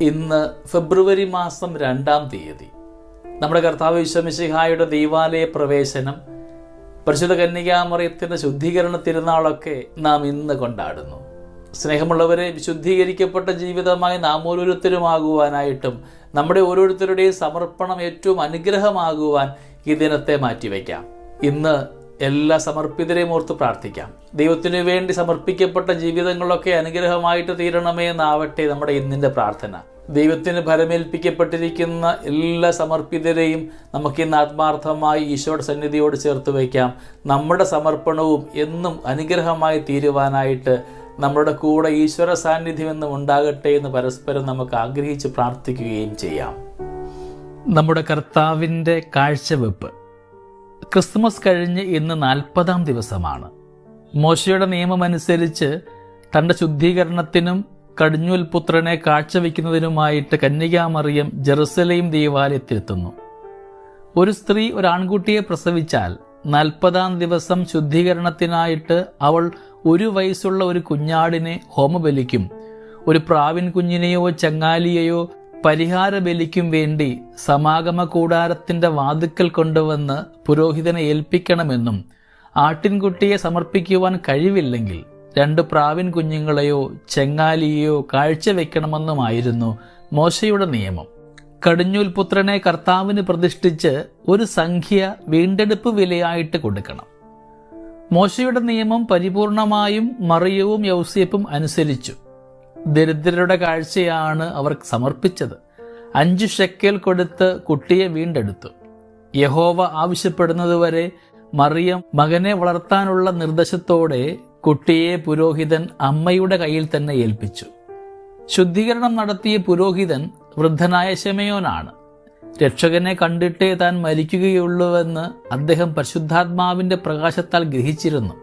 ഇന്ന് ഫെബ്രുവരി മാസം രണ്ടാം തീയതി. നമ്മുടെ കർത്താവ് വിശ്വമിശിഹായുടെ ദൈവാലയ പ്രവേശനം പരിശുദ്ധ കന്യകാമറിയത്തിന്റെ ശുദ്ധീകരണ തിരുനാളൊക്കെ നാം ഇന്ന് കൊണ്ടാടുന്നു. സ്നേഹമുള്ളവരെ വിശുദ്ധീകരിക്കപ്പെട്ട ജീവിതമായി നാം ഓരോരുത്തരുമാകുവാനായിട്ടും നമ്മുടെ ഓരോരുത്തരുടെയും സമർപ്പണം ഏറ്റവും അനുഗ്രഹമാകുവാൻ ഈ ദിനത്തെ മാറ്റിവെക്കാം. ഇന്ന് എല്ലാ സമർപ്പിതരെയും ഓർത്ത് പ്രാർത്ഥിക്കാം. ദൈവത്തിനു വേണ്ടി സമർപ്പിക്കപ്പെട്ട ജീവിതങ്ങളൊക്കെ അനുഗ്രഹമായിട്ട് തീരണമേ എന്നാവട്ടെ നമ്മുടെ ഇന്നിന്റെ പ്രാർത്ഥന. ദൈവത്തിന് ഫലമേൽപ്പിക്കപ്പെട്ടിരിക്കുന്ന എല്ലാ സമർപ്പിതരെയും നമുക്ക് ഇന്ന് ആത്മാർത്ഥമായി ഈശോയുടെ സന്നിധിയോട് ചേർത്ത് വയ്ക്കാം. നമ്മുടെ സമർപ്പണവും എന്നും അനുഗ്രഹമായി തീരുവാനായിട്ട് നമ്മുടെ കൂടെ ഈശ്വര സാന്നിധ്യം എന്നും ഉണ്ടാകട്ടെ എന്ന് പരസ്പരം നമുക്ക് ആഗ്രഹിച്ച് പ്രാർത്ഥിക്കുകയും ചെയ്യാം. നമ്മുടെ കർത്താവിന്റെ കാഴ്ചവെപ്പ് ക്രിസ്മസ് കഴിഞ്ഞ് ഇന്ന് നാൽപ്പതാം ദിവസമാണ്. മോശയുടെ നിയമമനുസരിച്ച് തന്റെ ശുദ്ധീകരണത്തിനും കടിഞ്ഞൂൽ പുത്രനെ കാഴ്ചവെക്കുന്നതിനുമായിട്ട് കന്യകാമറിയം ജെറുസലേം ദേവാലയത്തിലെത്തുന്നു. ഒരു സ്ത്രീ ഒരാൺകുട്ടിയെ പ്രസവിച്ചാൽ നാൽപ്പതാം ദിവസം ശുദ്ധീകരണത്തിനായിട്ട് അവൾ ഒരു വയസ്സുള്ള ഒരു കുഞ്ഞാടിനെ ഹോമബലിക്കും ഒരു പ്രാവിൻ കുഞ്ഞിനെയോ ചങ്ങാലിയെയോ പരിഹാര ബലിക്കും വേണ്ടി സമാഗമ കൂടാരത്തിന്റെ വാതുക്കൽ കൊണ്ടുവന്ന് പുരോഹിതനെ ഏൽപ്പിക്കണമെന്നും ആട്ടിൻകുട്ടിയെ സമർപ്പിക്കുവാൻ കഴിവില്ലെങ്കിൽ രണ്ട് പ്രാവിൻ കുഞ്ഞുങ്ങളെയോ ചെങ്ങാലിയെയോ കാഴ്ചവെക്കണമെന്നുമായിരുന്നു മോശയുടെ നിയമം. കടിഞ്ഞൂൽ പുത്രനെ കർത്താവിന് പ്രതിഷ്ഠിച്ച് ഒരു സംഖ്യ വീണ്ടെടുപ്പ് വിലയായിട്ട് കൊടുക്കണം. മോശയുടെ നിയമം പരിപൂർണമായും മറിയവും യൗസേപ്പും അനുസരിച്ചു. ദരിദ്രരുടെ കാഴ്ചയാണ് അവർ സമർപ്പിച്ചത്. അഞ്ച് ഷെക്കൽ കൊടുത്ത് കുട്ടിയെ വീണ്ടെടുത്തു. യഹോവ ആവശ്യപ്പെടുന്നതുവരെ മറിയം മകനെ വളർത്താനുള്ള നിർദ്ദേശത്തോടെ കുട്ടിയെ പുരോഹിതൻ അമ്മയുടെ കയ്യിൽ തന്നെ ഏൽപ്പിച്ചു. ശുദ്ധീകരണം നടത്തിയ പുരോഹിതൻ വൃദ്ധനായ ശമയോനാണ്. രക്ഷകനെ കണ്ടിട്ടേ താൻ മരിക്കുകയുള്ളൂവെന്ന് അദ്ദേഹം പരിശുദ്ധാത്മാവിന്റെ പ്രകാശത്താൽ ഗ്രഹിച്ചിരുന്നു.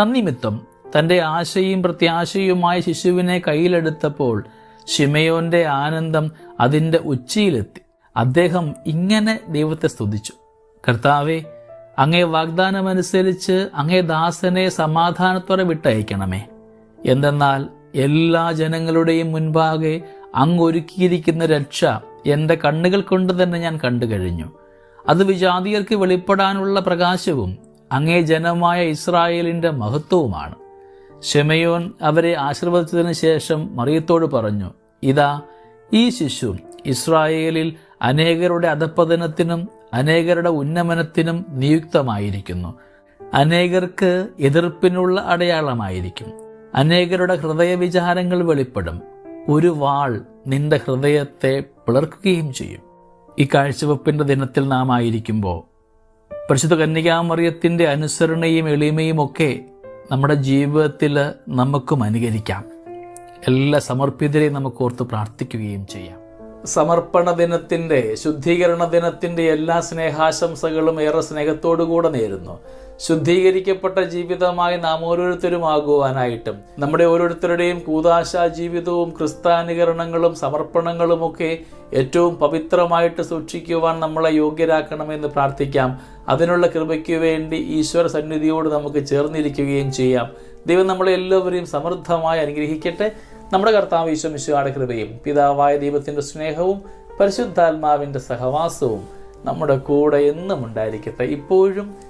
തന്നിമിത്തം തന്റെ ആശയും പ്രത്യാശയുമായ ശിശുവിനെ കയ്യിലെടുത്തപ്പോൾ ഷിമയോന്റെ ആനന്ദം അതിന്റെ ഉച്ചിയിലെത്തി. അദ്ദേഹം ഇങ്ങനെ ദൈവത്തെ സ്തുതിച്ചു. കർത്താവെ അങ്ങേ വാഗ്ദാനമനുസരിച്ച് അങ്ങേ ദാസനെ സമാധാനത്തോടെ വിട്ടയക്കണമേ. എന്തെന്നാൽ എല്ലാ ജനങ്ങളുടെയും മുൻപാകെ അങ്ങ് ഒരുക്കിയിരിക്കുന്ന രക്ഷ എന്റെ കണ്ണുകൾ കൊണ്ട് തന്നെ ഞാൻ കണ്ടു കഴിഞ്ഞു. അത് വിജാതിയർക്ക് വെളിപ്പെടാനുള്ള പ്രകാശവും അങ്ങേ ജനമായ ഇസ്രായേലിന്റെ മഹത്വവുമാണ്. ഷെമയോൻ അവരെ ആശീർവദിച്ചതിന് ശേഷം മറിയത്തോട് പറഞ്ഞു ഇതാ ഈ ശിശു ഇസ്രായേലിൽ അനേകരുടെ അധപ്പതനത്തിനും അനേകരുടെ ഉന്നമനത്തിനും നിയുക്തമായിരിക്കുന്നു. അനേകർക്ക് എതിർപ്പിനുള്ള അടയാളമായിരിക്കും. അനേകരുടെ ഹൃദയ വിചാരങ്ങൾ വെളിപ്പെടും. ഒരു വാൾ നിന്റെ ഹൃദയത്തെ പിളർക്കുകയും ചെയ്യും. ഈ കാഴ്ചവെപ്പിന്റെ ദിനത്തിൽ നാം ആയിരിക്കുമ്പോൾ പരിശുദ്ധ കന്യകാമറിയത്തിന്റെ അനുസരണയും എളിമയും ഒക്കെ നമ്മുടെ ജീവിതത്തിൽ നമുക്കും അനുകരിക്കാം. എല്ലാ സമർപ്പിതരെയും നമുക്ക് ഓർത്ത് പ്രാർത്ഥിക്കുകയും ചെയ്യാം. സമർപ്പണ ദിനത്തിന്റെ ശുദ്ധീകരണ ദിനത്തിന്റെ എല്ലാ സ്നേഹാശംസകളും ഏറെ സ്നേഹത്തോടുകൂടെ നേരുന്നു. ശുദ്ധീകരിക്കപ്പെട്ട ജീവിതമായി നാം ഓരോരുത്തരും ആകുവാനായിട്ടും നമ്മുടെ ഓരോരുത്തരുടെയും കൂതാശ ജീവിതവും ക്രിസ്താനുകരണങ്ങളും സമർപ്പണങ്ങളുമൊക്കെ ഏറ്റവും പവിത്രമായിട്ട് സൂക്ഷിക്കുവാൻ നമ്മളെ യോഗ്യരാക്കണമെന്ന് പ്രാർത്ഥിക്കാം. അതിനുള്ള കൃപയ്ക്ക് വേണ്ടി ഈശ്വര സന്നിധിയോട് നമുക്ക് ചേർന്നിരിക്കുകയും ചെയ്യാം. ദൈവം നമ്മളെ എല്ലാവരെയും സമൃദ്ധമായി അനുഗ്രഹിക്കട്ടെ. നമ്മുടെ കർത്താവ് ഈശ്വമിശുവാടെ കൃപയും പിതാവായ ദൈവത്തിന്റെ സ്നേഹവും പരിശുദ്ധാത്മാവിന്റെ സഹവാസവും നമ്മുടെ കൂടെ എന്നും ഉണ്ടായിരിക്കട്ടെ. ഇപ്പോഴും